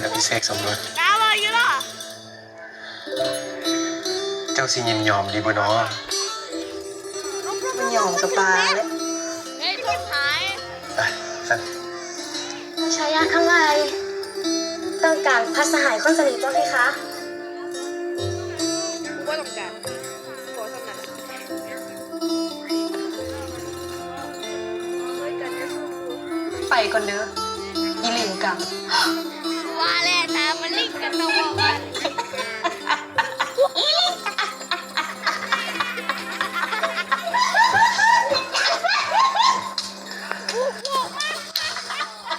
เลยกับพี่เสกสมรสกาว่าอยู่ล่ะเจ้าสิยินยอมดีบ่เนาะมันยอมกับปลาเลยเฮ้ยทุกหายไปสันชายาข้างในต้องการพัสหายคนสนิทบ้างไหมคะกูว่าต้องการขอสำนักเฮ้ยกันนะสู้ไปก่อนเด้ออีหลิงกังว่าแล้วตามมันลิงกันต้อง ว่า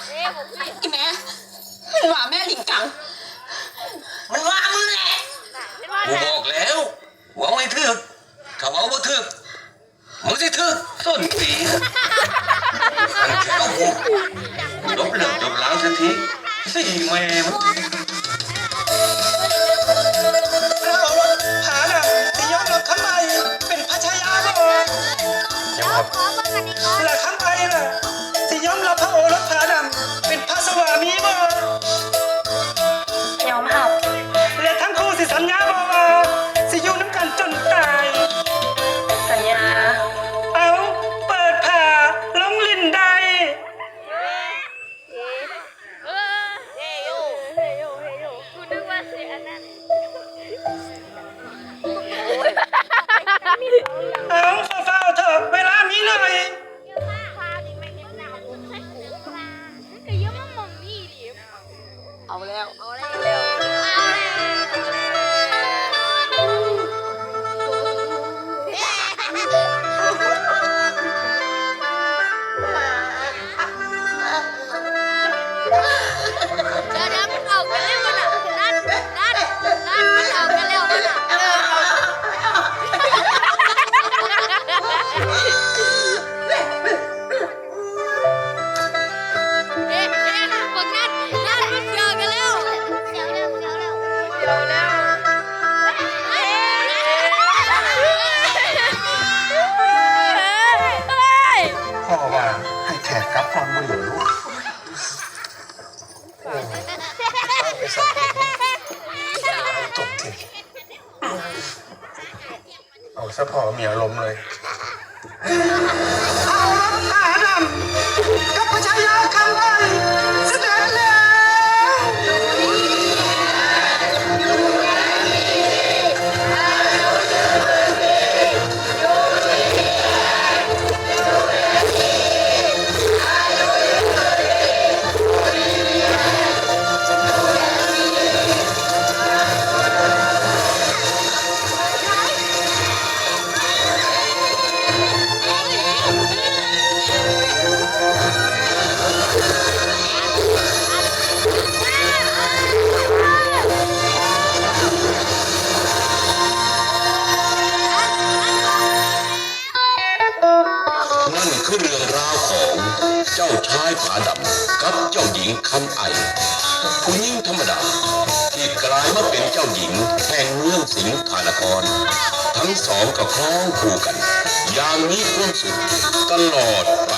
เอ้ยผมพี่อีแม่มันว่าแม่ลิงกัง มันว่ามึงแหละไม่ว่ากูบอกแล้ววังให้ถึกถ้าวว่าถึกมึงสิถึกส้นตีนอันแค่เอาหูลบเลือกจบล้างสักที สี่แม่มึงเราหาน่ะสิยอมรับทำไมเป็นพระชายาบ่ยอมครับขอมากันดีก่อนและทำไมน่ เอาแล้ว พ่อว่าให้แขกกลับก่อนบ่เหลือลูกไปสันจบทีเอาซะพอมีอารมเลยเอารถผาดำกับพระชายาคำไอ้ เจ้าชายผาดำกับเจ้าหญิงคำไอผู้หญิงธรรมดา ที่กลายมาเป็นเจ้าหญิงแห่งเมืองสิงห์ธานคร ทั้งสองก็คล้องคู่กัน อย่างมีความสุขตลอดไป